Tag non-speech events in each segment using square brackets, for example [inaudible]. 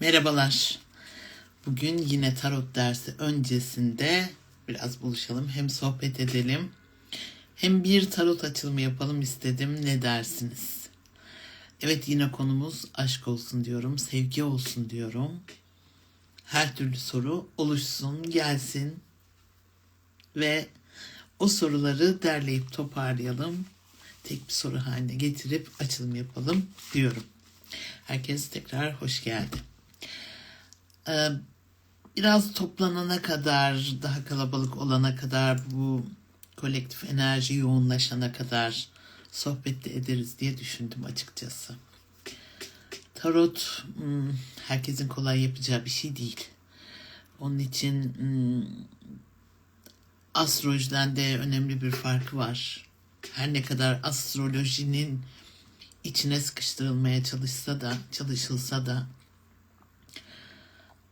Merhabalar. Bugün yine tarot dersi öncesinde biraz buluşalım. Hem sohbet edelim. Hem bir tarot açılımı yapalım istedim. Ne dersiniz? Evet yine konumuz aşk olsun diyorum. Sevgi olsun diyorum. Her türlü soru oluşsun, gelsin. Ve o soruları derleyip toparlayalım. Tek bir soru haline getirip açılım yapalım diyorum. Herkes tekrar hoş geldi. Ee, biraz toplanana kadar, daha kalabalık olana kadar, bu kolektif enerji yoğunlaşana kadar sohbet de ederiz diye düşündüm açıkçası. Tarot hmm, herkesin kolay yapacağı bir şey değil. Onun için hmm, astrolojiden de önemli bir farkı var. Her ne kadar astrolojinin içine sıkıştırılmaya çalışsa da, çalışılsa da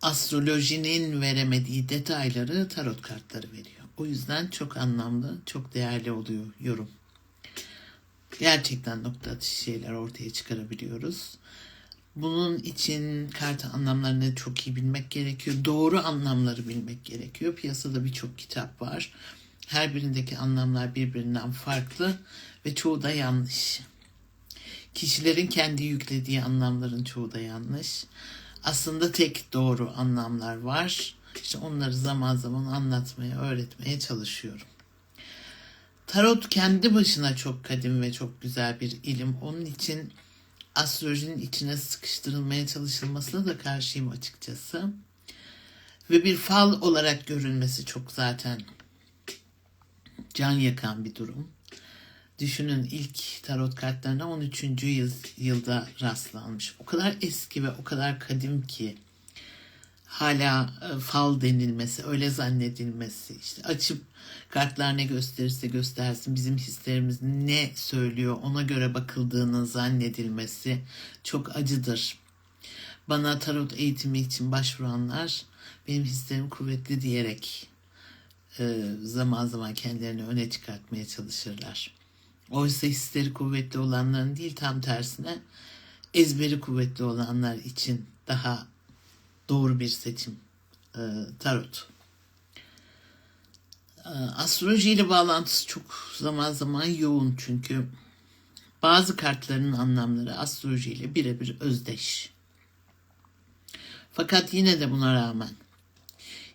astrolojinin veremediği detayları tarot kartları veriyor. O yüzden çok anlamlı, çok değerli oluyor yorum. Gerçekten nokta atışı şeyler ortaya çıkarabiliyoruz. Bunun için kart anlamlarını çok iyi bilmek gerekiyor. Doğru anlamları bilmek gerekiyor. Piyasada birçok kitap var. Her birindeki anlamlar birbirinden farklı ve çoğu da yanlış. Kişilerin kendi yüklediği anlamların çoğu da yanlış. Aslında tek doğru anlamlar var. İşte onları zaman zaman anlatmaya, öğretmeye çalışıyorum. Tarot kendi başına çok kadim ve çok güzel bir ilim. Onun için astrolojinin içine sıkıştırılmaya çalışılmasına da karşıyım açıkçası. Ve bir fal olarak görülmesi çok zaten can yakan bir durum. Düşünün ilk tarot kartlarına 13. Yıl, yılda rastlanmış. O kadar eski ve o kadar kadim ki hala e, fal denilmesi, öyle zannedilmesi, işte açıp kartlar ne gösterirse göstersin bizim hislerimiz ne söylüyor ona göre bakıldığının zannedilmesi çok acıdır. Bana tarot eğitimi için başvuranlar benim hislerim kuvvetli diyerek e, zaman zaman kendilerini öne çıkartmaya çalışırlar. Oysa hisleri kuvvetli olanların değil tam tersine ezberi kuvvetli olanlar için daha doğru bir seçim e, tarot. E, astroloji ile bağlantısı çok zaman zaman yoğun çünkü bazı kartların anlamları astroloji ile birebir özdeş. Fakat yine de buna rağmen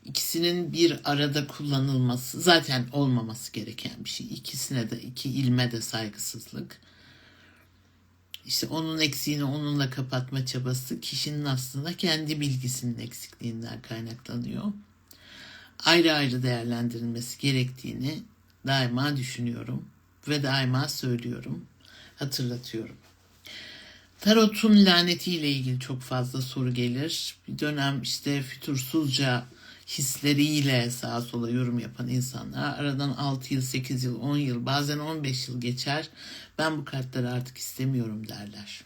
ikisinin bir arada kullanılması zaten olmaması gereken bir şey. İkisine de iki ilme de saygısızlık. İşte onun eksiğini onunla kapatma çabası kişinin aslında kendi bilgisinin eksikliğinden kaynaklanıyor. Ayrı ayrı değerlendirilmesi gerektiğini daima düşünüyorum ve daima söylüyorum, hatırlatıyorum. Tarot'un lanetiyle ilgili çok fazla soru gelir. Bir dönem işte fütursuzca hisleriyle sağa sola yorum yapan insanlar aradan 6 yıl, 8 yıl, 10 yıl, bazen 15 yıl geçer. Ben bu kartları artık istemiyorum derler.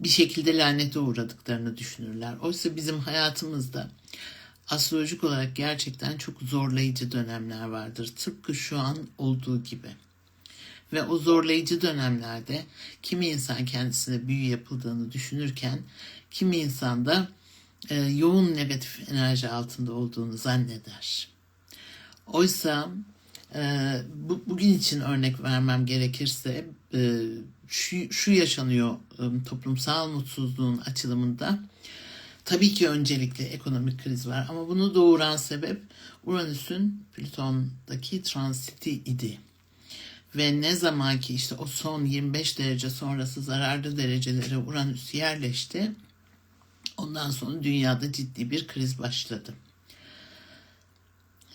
Bir şekilde lanete uğradıklarını düşünürler. Oysa bizim hayatımızda astrolojik olarak gerçekten çok zorlayıcı dönemler vardır. Tıpkı şu an olduğu gibi. Ve o zorlayıcı dönemlerde kimi insan kendisine büyü yapıldığını düşünürken kimi insan da e, yoğun negatif enerji altında olduğunu zanneder. Oysa e, bu, bugün için örnek vermem gerekirse e, şu, şu yaşanıyor e, toplumsal mutsuzluğun açılımında. Tabii ki öncelikle ekonomik kriz var ama bunu doğuran sebep Uranüs'ün Plüton'daki transiti idi. Ve ne zaman ki işte o son 25 derece sonrası zararlı derecelere Uranüs yerleşti, Ondan sonra dünyada ciddi bir kriz başladı.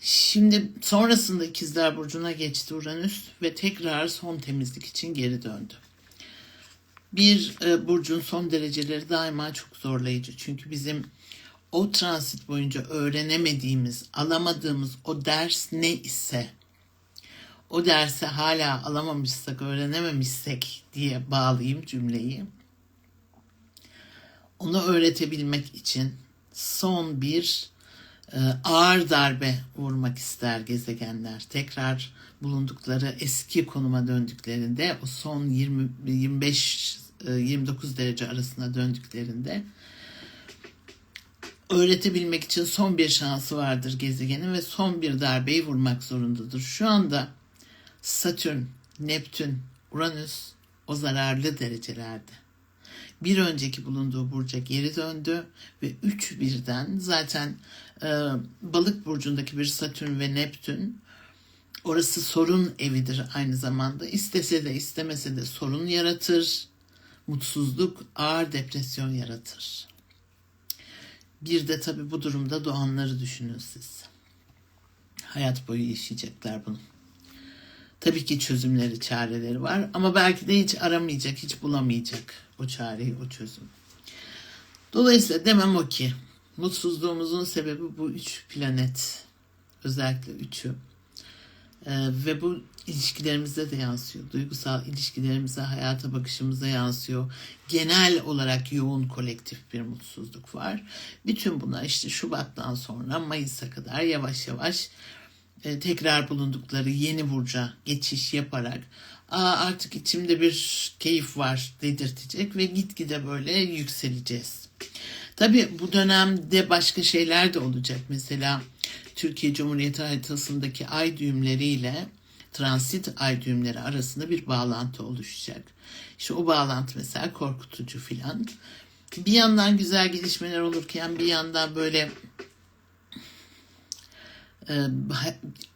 Şimdi sonrasında İkizler Burcu'na geçti Uranüs ve tekrar son temizlik için geri döndü. Bir e, burcun son dereceleri daima çok zorlayıcı. Çünkü bizim o transit boyunca öğrenemediğimiz, alamadığımız o ders ne ise o dersi hala alamamışsak, öğrenememişsek diye bağlayayım cümleyi onu öğretebilmek için son bir e, ağır darbe vurmak ister gezegenler. Tekrar bulundukları eski konuma döndüklerinde o son 20 25 e, 29 derece arasına döndüklerinde öğretebilmek için son bir şansı vardır gezegenin ve son bir darbeyi vurmak zorundadır. Şu anda Satürn, Neptün, Uranüs o zararlı derecelerde. Bir önceki bulunduğu burca geri döndü ve üç birden zaten e, balık burcundaki bir Satürn ve Neptün orası sorun evidir aynı zamanda. İstese de istemese de sorun yaratır. Mutsuzluk, ağır depresyon yaratır. Bir de tabii bu durumda doğanları düşünün siz. Hayat boyu yaşayacaklar bunu. Tabii ki çözümleri, çareleri var ama belki de hiç aramayacak, hiç bulamayacak o çareyi, o çözüm. Dolayısıyla demem o ki mutsuzluğumuzun sebebi bu üç planet. Özellikle üçü. Ee, ve bu ilişkilerimize de yansıyor. Duygusal ilişkilerimize, hayata bakışımıza yansıyor. Genel olarak yoğun kolektif bir mutsuzluk var. Bütün buna işte Şubat'tan sonra Mayıs'a kadar yavaş yavaş e, tekrar bulundukları yeni burca geçiş yaparak Aa, artık içimde bir keyif var dedirtecek ve gitgide böyle yükseleceğiz. Tabii bu dönemde başka şeyler de olacak. Mesela Türkiye Cumhuriyeti haritasındaki ay düğümleriyle transit ay düğümleri arasında bir bağlantı oluşacak. İşte o bağlantı mesela korkutucu filan. Bir yandan güzel gelişmeler olurken bir yandan böyle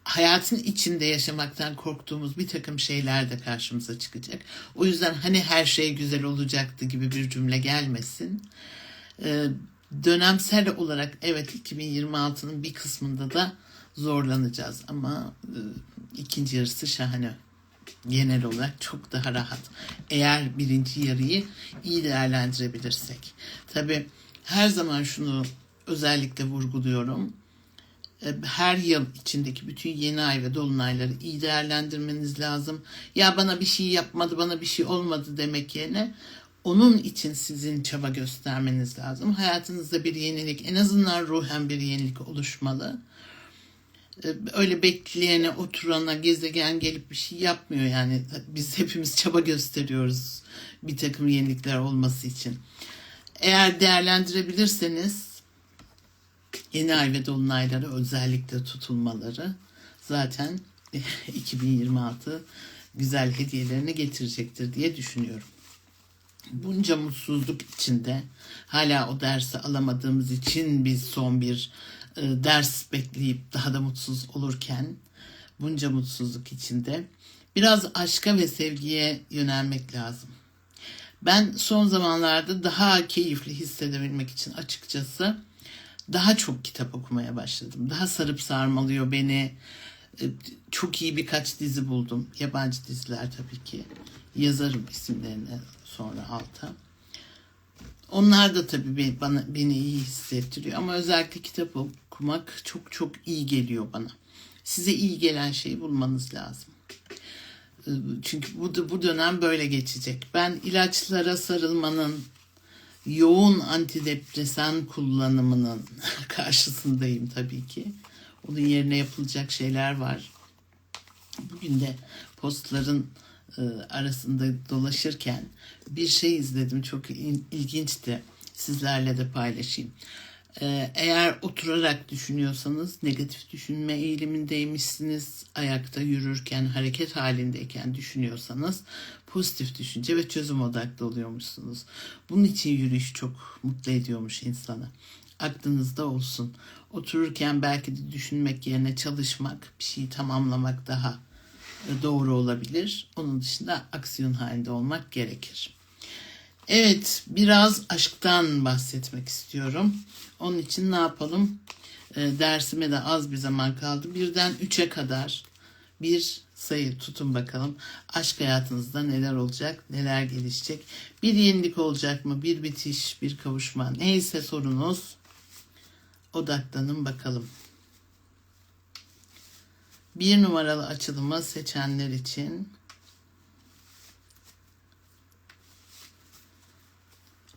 hayatın içinde yaşamaktan korktuğumuz bir takım şeyler de karşımıza çıkacak. O yüzden hani her şey güzel olacaktı gibi bir cümle gelmesin. Dönemsel olarak evet 2026'nın bir kısmında da zorlanacağız ama ikinci yarısı şahane. Genel olarak çok daha rahat. Eğer birinci yarıyı iyi değerlendirebilirsek. Tabi her zaman şunu özellikle vurguluyorum. E, her yıl içindeki bütün yeni ay ve dolunayları iyi değerlendirmeniz lazım. Ya bana bir şey yapmadı, bana bir şey olmadı demek yerine onun için sizin çaba göstermeniz lazım. Hayatınızda bir yenilik, en azından ruhen bir yenilik oluşmalı. Ee, öyle bekleyene, oturana, gezegen gelip bir şey yapmıyor yani. Biz hepimiz çaba gösteriyoruz bir takım yenilikler olması için. Eğer değerlendirebilirseniz yeni ay ve dolunayları özellikle tutulmaları zaten [laughs] 2026 güzel hediyelerini getirecektir diye düşünüyorum bunca mutsuzluk içinde hala o dersi alamadığımız için biz son bir e, ders bekleyip daha da mutsuz olurken bunca mutsuzluk içinde biraz aşka ve sevgiye yönelmek lazım. Ben son zamanlarda daha keyifli hissedebilmek için açıkçası daha çok kitap okumaya başladım. Daha sarıp sarmalıyor beni. E, çok iyi birkaç dizi buldum. Yabancı diziler tabii ki. Yazarım isimlerini sonra alta. Onlar da tabii bana, beni iyi hissettiriyor ama özellikle kitap okumak çok çok iyi geliyor bana. Size iyi gelen şeyi bulmanız lazım. Ee, çünkü bu, bu dönem böyle geçecek. Ben ilaçlara sarılmanın, yoğun antidepresan kullanımının [laughs] karşısındayım tabii ki. Onun yerine yapılacak şeyler var. Bugün de postların e, arasında dolaşırken bir şey izledim. Çok ilginçti. Sizlerle de paylaşayım. E, eğer oturarak düşünüyorsanız negatif düşünme eğilimindeymişsiniz. Ayakta yürürken, hareket halindeyken düşünüyorsanız pozitif düşünce ve çözüm odaklı oluyormuşsunuz. Bunun için yürüyüş çok mutlu ediyormuş insanı. Aklınızda olsun. Otururken belki de düşünmek yerine çalışmak, bir şeyi tamamlamak daha doğru olabilir. Onun dışında aksiyon halinde olmak gerekir. Evet, biraz aşktan bahsetmek istiyorum. Onun için ne yapalım? E, dersime de az bir zaman kaldı. Birden üçe kadar bir sayı tutun bakalım. Aşk hayatınızda neler olacak, neler gelişecek? Bir yenilik olacak mı? Bir bitiş, bir kavuşma. Neyse sorunuz. Odaklanın bakalım. Bir numaralı açılımı seçenler için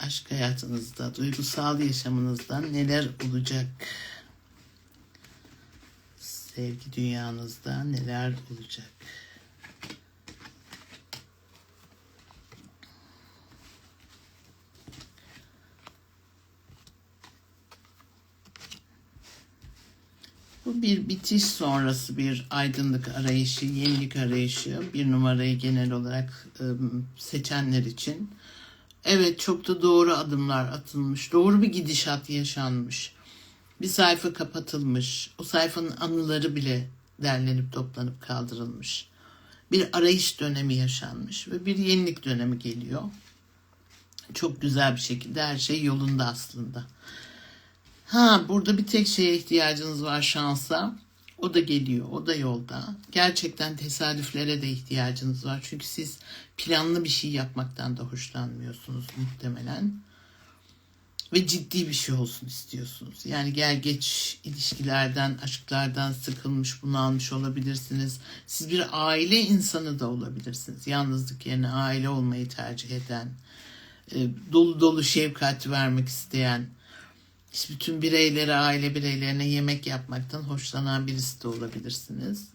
aşk hayatınızda, duygusal yaşamınızda neler olacak? Sevgi dünyanızda neler olacak? Bu bir bitiş sonrası bir aydınlık arayışı, yenilik arayışı. Bir numarayı genel olarak ım, seçenler için. Evet çok da doğru adımlar atılmış. Doğru bir gidişat yaşanmış. Bir sayfa kapatılmış. O sayfanın anıları bile derlenip toplanıp kaldırılmış. Bir arayış dönemi yaşanmış ve bir yenilik dönemi geliyor. Çok güzel bir şekilde her şey yolunda aslında. Ha burada bir tek şeye ihtiyacınız var şansa. O da geliyor, o da yolda. Gerçekten tesadüflere de ihtiyacınız var. Çünkü siz planlı bir şey yapmaktan da hoşlanmıyorsunuz muhtemelen. Ve ciddi bir şey olsun istiyorsunuz. Yani gel geç ilişkilerden, aşklardan sıkılmış, bunalmış olabilirsiniz. Siz bir aile insanı da olabilirsiniz. Yalnızlık yerine aile olmayı tercih eden, e, dolu dolu şefkat vermek isteyen, işte bütün bireylere, aile bireylerine yemek yapmaktan hoşlanan birisi de olabilirsiniz.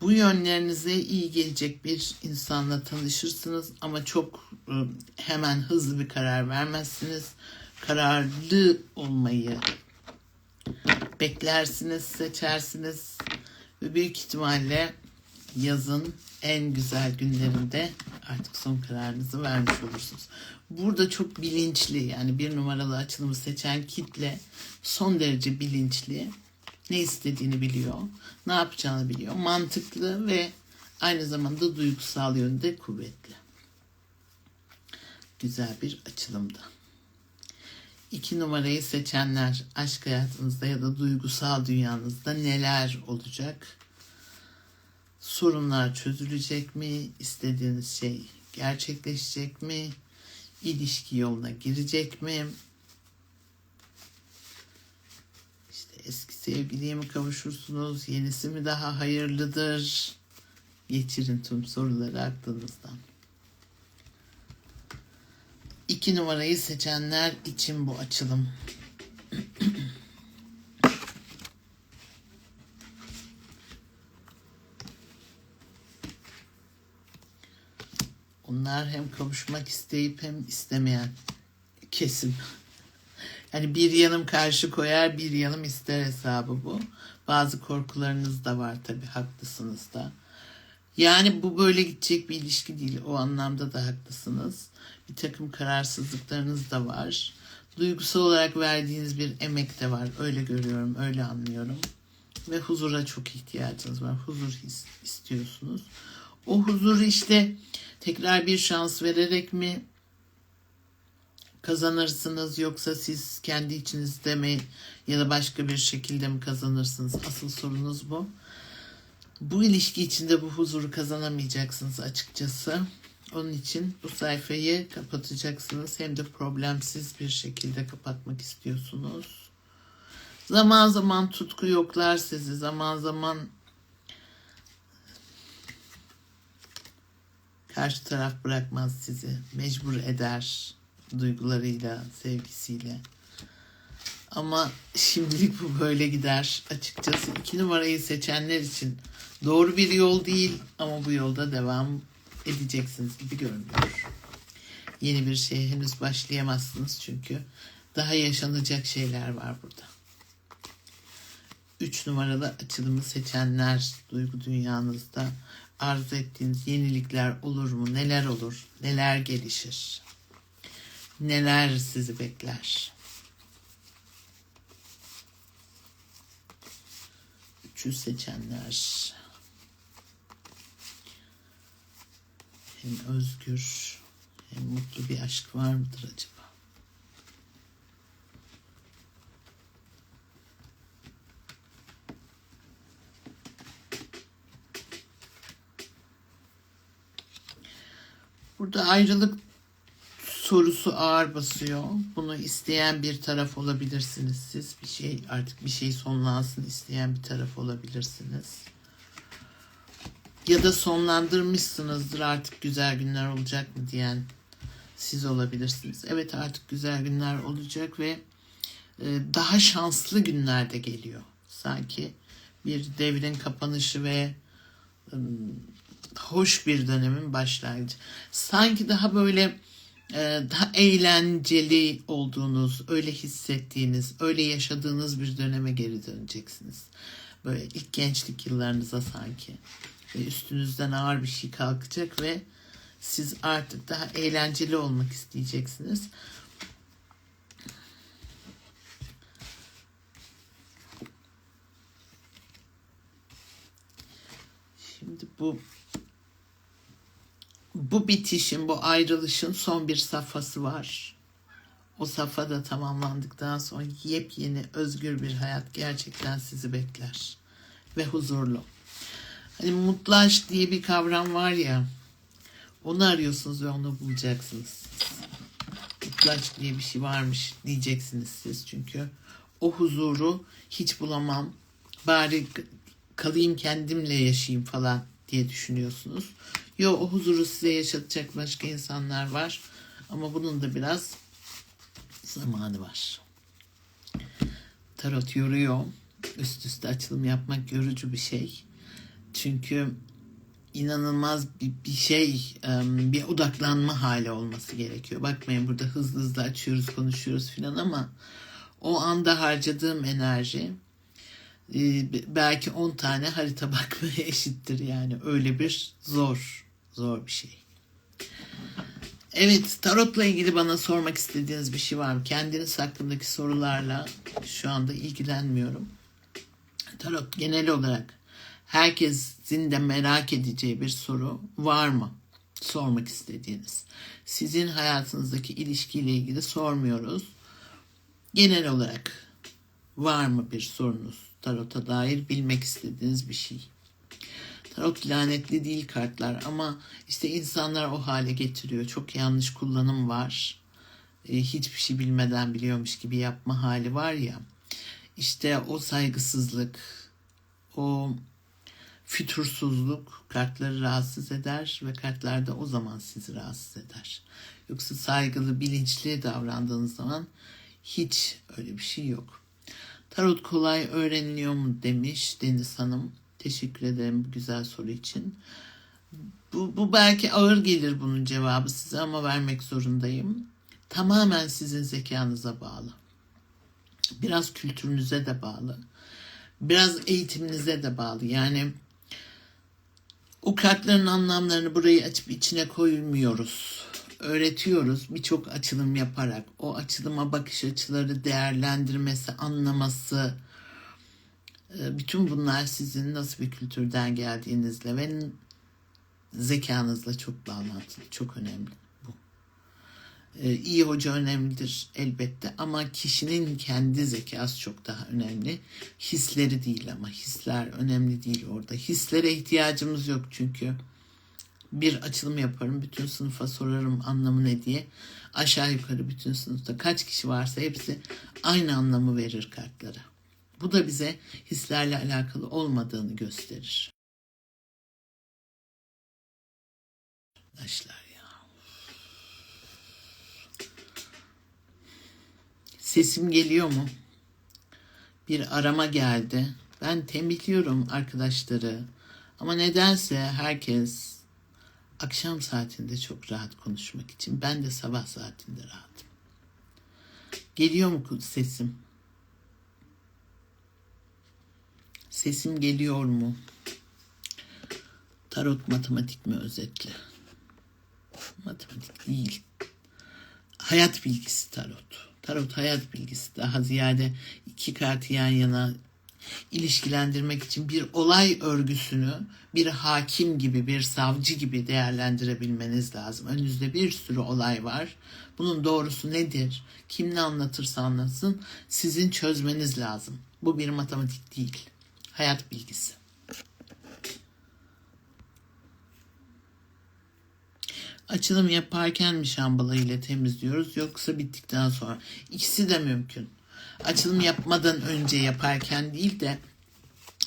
Bu yönlerinize iyi gelecek bir insanla tanışırsınız ama çok e, hemen hızlı bir karar vermezsiniz. Kararlı olmayı beklersiniz, seçersiniz ve büyük ihtimalle yazın en güzel günlerinde artık son kararınızı vermiş olursunuz. Burada çok bilinçli yani bir numaralı açılımı seçen kitle son derece bilinçli. Ne istediğini biliyor, ne yapacağını biliyor. Mantıklı ve aynı zamanda duygusal yönde kuvvetli. Güzel bir açılımda. İki numarayı seçenler aşk hayatınızda ya da duygusal dünyanızda neler olacak? Sorunlar çözülecek mi? İstediğiniz şey gerçekleşecek mi? İlişki yoluna girecek mi? İşte eski sevgiliye mi kavuşursunuz? Yenisi mi daha hayırlıdır? Geçirin tüm soruları aklınızdan. İki numarayı seçenler için bu açılım. [clears throat] Onlar hem kavuşmak isteyip hem istemeyen kesim. Yani bir yanım karşı koyar, bir yanım ister hesabı bu. Bazı korkularınız da var tabii, haklısınız da. Yani bu böyle gidecek bir ilişki değil. O anlamda da haklısınız. Bir takım kararsızlıklarınız da var. Duygusal olarak verdiğiniz bir emek de var. Öyle görüyorum, öyle anlıyorum. Ve huzura çok ihtiyacınız var. Huzur istiyorsunuz. O huzuru işte tekrar bir şans vererek mi kazanırsınız yoksa siz kendi içinizde mi ya da başka bir şekilde mi kazanırsınız? Asıl sorunuz bu. Bu ilişki içinde bu huzuru kazanamayacaksınız açıkçası. Onun için bu sayfayı kapatacaksınız. Hem de problemsiz bir şekilde kapatmak istiyorsunuz. Zaman zaman tutku yoklar sizi. Zaman zaman Karşı taraf bırakmaz sizi. Mecbur eder duygularıyla, sevgisiyle. Ama şimdilik bu böyle gider. Açıkçası iki numarayı seçenler için doğru bir yol değil ama bu yolda devam edeceksiniz gibi görünüyor. Yeni bir şeye henüz başlayamazsınız çünkü daha yaşanacak şeyler var burada. Üç numaralı açılımı seçenler duygu dünyanızda arzu ettiğiniz yenilikler olur mu? Neler olur? Neler gelişir? Neler sizi bekler? Üçü seçenler hem özgür hem mutlu bir aşk var mıdır acaba? Burada ayrılık sorusu ağır basıyor. Bunu isteyen bir taraf olabilirsiniz siz. Bir şey artık bir şey sonlansın isteyen bir taraf olabilirsiniz. Ya da sonlandırmışsınızdır artık güzel günler olacak mı diyen siz olabilirsiniz. Evet artık güzel günler olacak ve e, daha şanslı günler de geliyor. Sanki bir devrin kapanışı ve hoş bir dönemin başlangıcı. Sanki daha böyle e, daha eğlenceli olduğunuz, öyle hissettiğiniz, öyle yaşadığınız bir döneme geri döneceksiniz. Böyle ilk gençlik yıllarınıza sanki. Ve üstünüzden ağır bir şey kalkacak ve siz artık daha eğlenceli olmak isteyeceksiniz. Şimdi bu bu bitişin, bu ayrılışın son bir safhası var. O safha da tamamlandıktan sonra yepyeni özgür bir hayat gerçekten sizi bekler. Ve huzurlu. Hani mutlaş diye bir kavram var ya. Onu arıyorsunuz ve onu bulacaksınız. Mutlaç diye bir şey varmış diyeceksiniz siz çünkü. O huzuru hiç bulamam. Bari kalayım kendimle yaşayayım falan diye düşünüyorsunuz. Yo o huzuru size yaşatacak başka insanlar var. Ama bunun da biraz zamanı var. Tarot yoruyor. Üst üste açılım yapmak yorucu bir şey. Çünkü inanılmaz bir, bir şey, bir odaklanma hali olması gerekiyor. Bakmayın burada hızlı hızlı açıyoruz, konuşuyoruz filan ama o anda harcadığım enerji belki 10 tane harita [laughs] bakmaya eşittir yani öyle bir zor zor bir şey. Evet tarotla ilgili bana sormak istediğiniz bir şey var mı? Kendiniz hakkındaki sorularla şu anda ilgilenmiyorum. Tarot genel olarak herkesin de merak edeceği bir soru var mı? Sormak istediğiniz. Sizin hayatınızdaki ilişkiyle ilgili sormuyoruz. Genel olarak var mı bir sorunuz? Tarota dair bilmek istediğiniz bir şey. Tarot lanetli değil kartlar ama işte insanlar o hale getiriyor. Çok yanlış kullanım var. E, hiçbir şey bilmeden biliyormuş gibi yapma hali var ya. İşte o saygısızlık, o fütursuzluk kartları rahatsız eder ve kartlar da o zaman sizi rahatsız eder. Yoksa saygılı, bilinçli davrandığınız zaman hiç öyle bir şey yok. Tarot kolay öğreniliyor mu demiş Deniz Hanım. Teşekkür ederim bu güzel soru için. Bu, bu belki ağır gelir bunun cevabı size ama vermek zorundayım. Tamamen sizin zekanıza bağlı. Biraz kültürünüze de bağlı. Biraz eğitiminize de bağlı. Yani o kartların anlamlarını burayı açıp içine koymuyoruz. Öğretiyoruz birçok açılım yaparak. O açılıma bakış açıları değerlendirmesi, anlaması, bütün bunlar sizin nasıl bir kültürden geldiğinizle ve zekanızla çok bağlantılı, çok önemli bu. Ee, iyi hoca önemlidir elbette ama kişinin kendi zekası çok daha önemli. Hisleri değil ama hisler önemli değil orada. Hislere ihtiyacımız yok çünkü bir açılım yaparım, bütün sınıfa sorarım anlamı ne diye. Aşağı yukarı bütün sınıfta kaç kişi varsa hepsi aynı anlamı verir kartlara. Bu da bize hislerle alakalı olmadığını gösterir. Arkadaşlar ya. Sesim geliyor mu? Bir arama geldi. Ben tembihliyorum arkadaşları. Ama nedense herkes akşam saatinde çok rahat konuşmak için. Ben de sabah saatinde rahatım. Geliyor mu sesim? Sesim geliyor mu? Tarot matematik mi özetle? Matematik değil. Hayat bilgisi tarot. Tarot hayat bilgisi. Daha ziyade iki kartı yan yana ilişkilendirmek için bir olay örgüsünü bir hakim gibi, bir savcı gibi değerlendirebilmeniz lazım. Önünüzde bir sürü olay var. Bunun doğrusu nedir? Kim ne anlatırsa anlatsın sizin çözmeniz lazım. Bu bir matematik değil. Hayat bilgisi. Açılım yaparken mi şambala ile temizliyoruz yoksa bittikten sonra? İkisi de mümkün. Açılım yapmadan önce yaparken değil de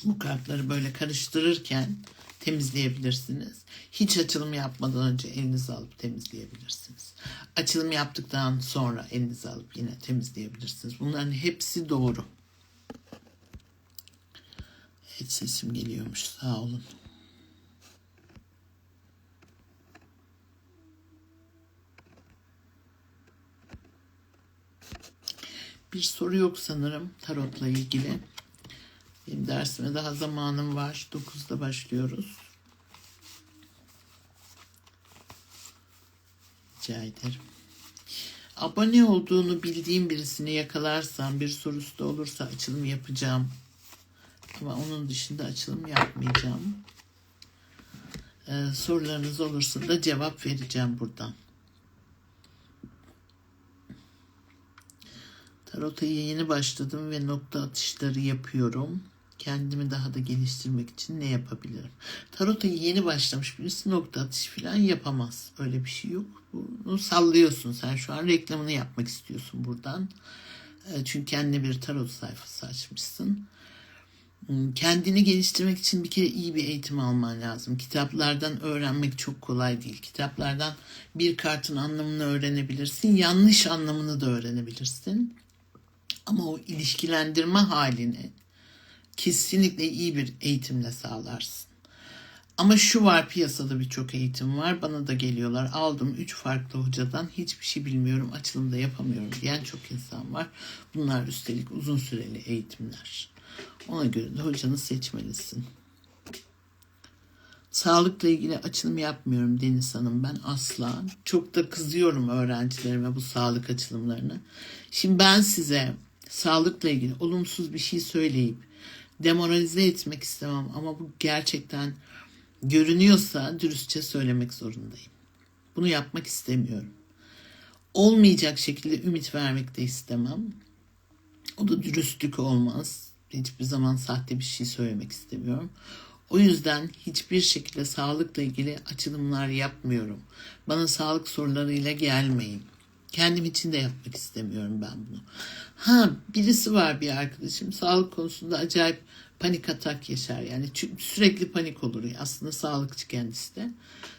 bu kartları böyle karıştırırken temizleyebilirsiniz. Hiç açılım yapmadan önce elinizi alıp temizleyebilirsiniz. Açılım yaptıktan sonra elinizi alıp yine temizleyebilirsiniz. Bunların hepsi doğru. Evet sesim geliyormuş sağ olun. Bir soru yok sanırım tarotla ilgili. Benim dersime daha zamanım var. 9'da başlıyoruz. Rica ederim. Abone olduğunu bildiğim birisini yakalarsam bir sorusu da olursa açılım yapacağım. Ama onun dışında açılım yapmayacağım. Ee, sorularınız olursa da cevap vereceğim buradan. Tarota yeni başladım ve nokta atışları yapıyorum. Kendimi daha da geliştirmek için ne yapabilirim? Tarota yeni başlamış birisi nokta atışı falan yapamaz. Öyle bir şey yok. Bunu sallıyorsun. Sen şu an reklamını yapmak istiyorsun buradan. E, Çünkü kendine bir tarot sayfası açmışsın. Hmm, Kendini geliştirmek için bir kere iyi bir eğitim alman lazım. Kitaplardan öğrenmek çok kolay değil. Kitaplardan bir kartın anlamını öğrenebilirsin. Yanlış anlamını da öğrenebilirsin. Ama o ilişkilendirme halini kesinlikle iyi bir eğitimle sağlarsın. Ama şu var piyasada birçok eğitim var. Bana da geliyorlar. Aldım 3 farklı hocadan. Hiçbir şey bilmiyorum. Açılımda yapamıyorum diyen çok insan var. Bunlar üstelik uzun süreli eğitimler. Ona göre de hocanı seçmelisin. Sağlıkla ilgili açılım yapmıyorum Deniz Hanım ben asla. Çok da kızıyorum öğrencilerime bu sağlık açılımlarını. Şimdi ben size sağlıkla ilgili olumsuz bir şey söyleyip demoralize etmek istemem ama bu gerçekten görünüyorsa dürüstçe söylemek zorundayım. Bunu yapmak istemiyorum. Olmayacak şekilde ümit vermek de istemem. O da dürüstlük olmaz. Hiçbir zaman sahte bir şey söylemek istemiyorum. O yüzden hiçbir şekilde sağlıkla ilgili açılımlar yapmıyorum. Bana sağlık sorularıyla gelmeyin. Kendim için de yapmak istemiyorum ben bunu. Ha birisi var bir arkadaşım sağlık konusunda acayip panik atak yaşar. Yani sürekli panik olur. Aslında sağlıkçı kendisi de.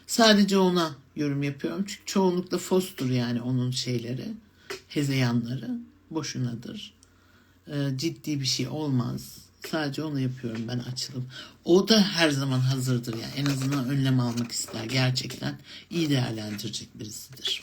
Sadece ona yorum yapıyorum. Çünkü çoğunlukla fostur yani onun şeyleri. Hezeyanları. Boşunadır. Ee, ciddi bir şey olmaz. Sadece onu yapıyorum ben açılım. O da her zaman hazırdır yani. En azından önlem almak ister. Gerçekten iyi değerlendirecek birisidir.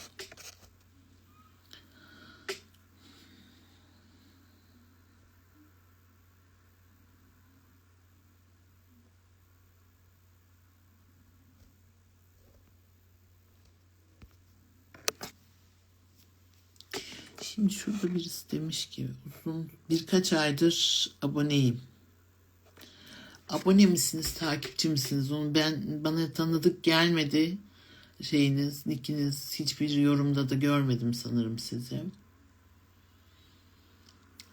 Şimdi şurada birisi demiş ki uzun birkaç aydır aboneyim. Abone misiniz, takipçi misiniz? Onu ben bana tanıdık gelmedi şeyiniz, nickiniz hiçbir yorumda da görmedim sanırım sizi.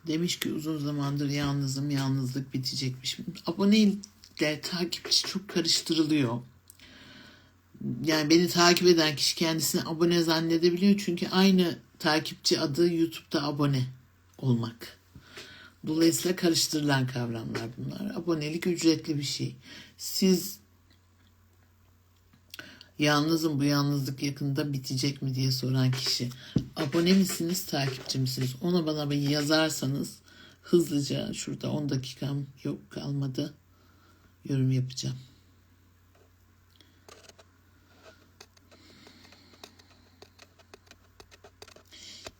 Demiş ki uzun zamandır yalnızım, yalnızlık bitecekmiş. Abone ile takipçi çok karıştırılıyor. Yani beni takip eden kişi kendisini abone zannedebiliyor çünkü aynı takipçi adı YouTube'da abone olmak. Dolayısıyla karıştırılan kavramlar bunlar. Abonelik ücretli bir şey. Siz yalnızım bu yalnızlık yakında bitecek mi diye soran kişi abone misiniz takipçi misiniz ona bana bir yazarsanız hızlıca şurada 10 dakikam yok kalmadı yorum yapacağım.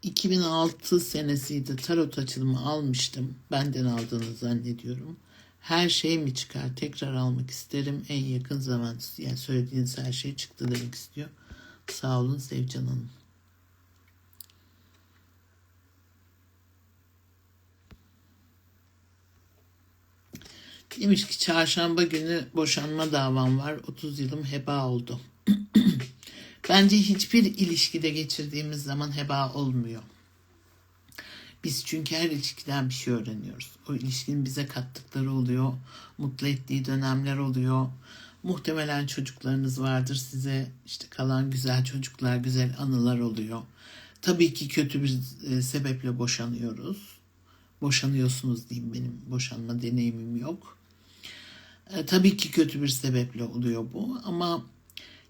...2006 senesiydi tarot açılımı almıştım. Benden aldığını zannediyorum. Her şey mi çıkar? Tekrar almak isterim. En yakın zaman yani söylediğiniz her şey çıktı demek istiyor. Sağ olun Sevcan Hanım. Demiş ki çarşamba günü boşanma davam var. 30 yılım heba oldu. [clears throat] Bence hiçbir ilişkide geçirdiğimiz zaman heba olmuyor. Biz çünkü her ilişkiden bir şey öğreniyoruz. O ilişkinin bize kattıkları oluyor. Mutlu ettiği dönemler oluyor. Muhtemelen çocuklarınız vardır size işte kalan güzel çocuklar, güzel anılar oluyor. Tabii ki kötü bir e, sebeple boşanıyoruz. Boşanıyorsunuz diyeyim benim boşanma deneyimim yok. E, tabii ki kötü bir sebeple oluyor bu ama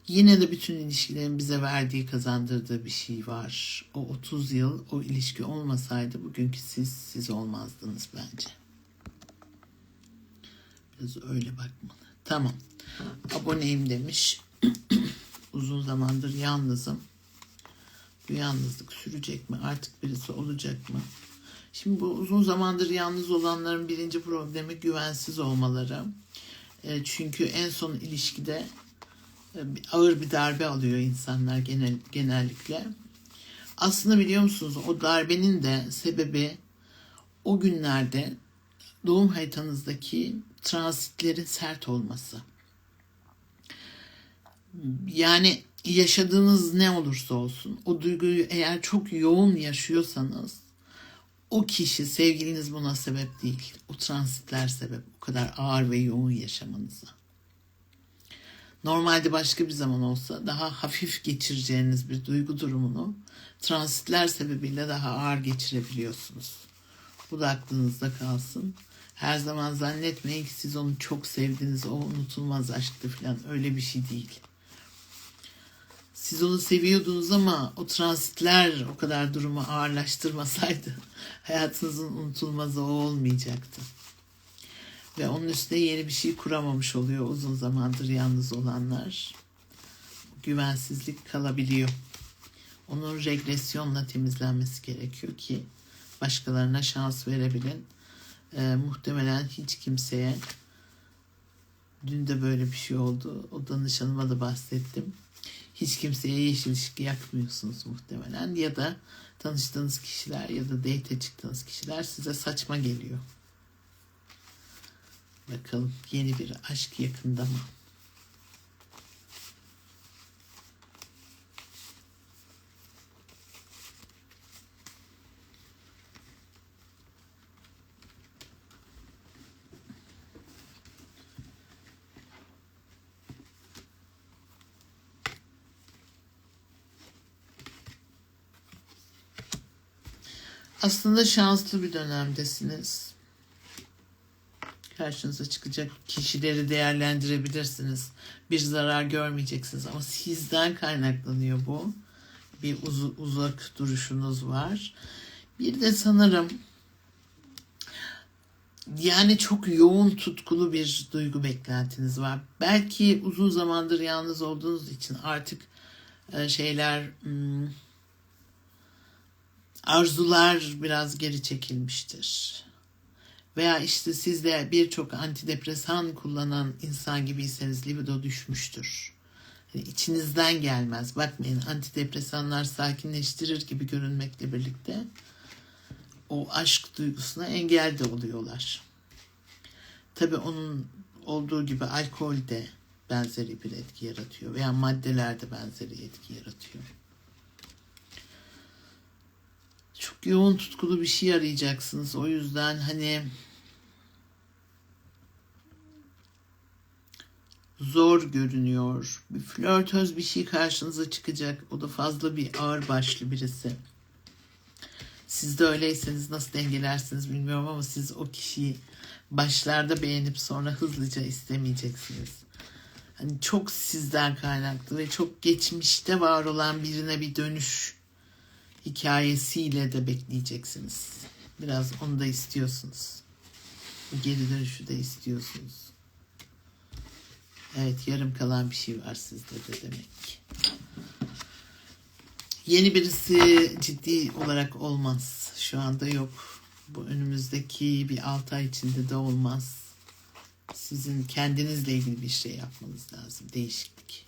Yine de bütün ilişkilerin bize verdiği, kazandırdığı bir şey var. O 30 yıl o ilişki olmasaydı bugünkü siz siz olmazdınız bence. Biraz öyle bakmalı. Tamam. Aboneyim demiş. [clears throat] Uzun zamandır yalnızım. Bu yalnızlık sürecek mi? Artık birisi olacak mı? Şimdi bu uzun zamandır yalnız olanların birinci problemi güvensiz olmaları. E, çünkü en son ilişkide ağır bir darbe alıyor insanlar genel genellikle. Aslında biliyor musunuz o darbenin de sebebi o günlerde doğum haritanızdaki transitlerin sert olması. Yani yaşadığınız ne olursa olsun o duyguyu eğer çok yoğun yaşıyorsanız o kişi sevgiliniz buna sebep değil. O transitler sebep. O kadar ağır ve yoğun yaşamanıza. Normalde başka bir zaman olsa daha hafif geçireceğiniz bir duygu durumunu transitler sebebiyle daha ağır geçirebiliyorsunuz. Bu da aklınızda kalsın. Her zaman zannetmeyin ki siz onu çok sevdiniz, o unutulmaz aşktı falan. Öyle bir şey değil. Siz onu seviyordunuz ama o transitler o kadar durumu ağırlaştırmasaydı [laughs] hayatınızın unutulmazı o olmayacaktı. Ve onun üstüne yeni bir şey kuramamış oluyor uzun zamandır yalnız olanlar. Güvensizlik kalabiliyor. Onun regresyonla temizlenmesi gerekiyor ki başkalarına şans verebilin. Ee, muhtemelen hiç kimseye dün de böyle bir şey oldu. O danışanıma da bahsettim. Hiç kimseye yeşil ışık yakmıyorsunuz muhtemelen ya da tanıştığınız kişiler ya da date çıktığınız kişiler size saçma geliyor. Bakalım yeni bir aşk yakında mı? Aslında şanslı bir dönemdesiniz. Karşınıza çıkacak kişileri değerlendirebilirsiniz. Bir zarar görmeyeceksiniz ama sizden kaynaklanıyor bu. Bir uz- uzak duruşunuz var. Bir de sanırım yani çok yoğun tutkulu bir duygu beklentiniz var. Belki uzun zamandır yalnız olduğunuz için artık e, şeyler hmm, arzular biraz geri çekilmiştir. Veya işte siz de birçok antidepresan kullanan insan gibiyseniz libido düşmüştür. Yani içinizden gelmez. Bakmayın antidepresanlar sakinleştirir gibi görünmekle birlikte o aşk duygusuna engel de oluyorlar. Tabii onun olduğu gibi alkol de benzeri bir etki yaratıyor veya maddeler de benzeri etki yaratıyor. Çok yoğun tutkulu bir şey arayacaksınız. O yüzden hani zor görünüyor. Bir flörtöz bir şey karşınıza çıkacak. O da fazla bir ağır başlı birisi. Siz de öyleyseniz nasıl dengelersiniz bilmiyorum ama siz o kişiyi başlarda beğenip sonra hızlıca istemeyeceksiniz. Hani çok sizden kaynaklı ve çok geçmişte var olan birine bir dönüş hikayesiyle de bekleyeceksiniz. Biraz onu da istiyorsunuz. Geri dönüşü de istiyorsunuz. Evet yarım kalan bir şey var sizde de demek. Yeni birisi ciddi olarak olmaz. Şu anda yok. Bu önümüzdeki bir 6 ay içinde de olmaz. Sizin kendinizle ilgili bir şey yapmanız lazım. Değişiklik.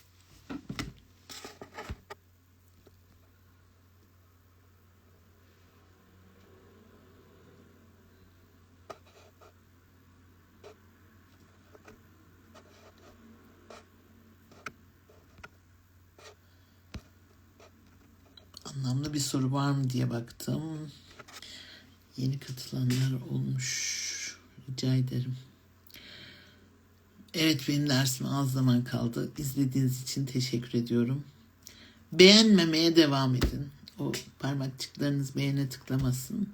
Anlamlı bir soru var mı diye baktım. Yeni katılanlar olmuş. Rica ederim. Evet benim dersime az zaman kaldı. İzlediğiniz için teşekkür ediyorum. Beğenmemeye devam edin. O parmakçıklarınız beğene tıklamasın.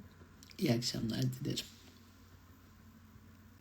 İyi akşamlar dilerim.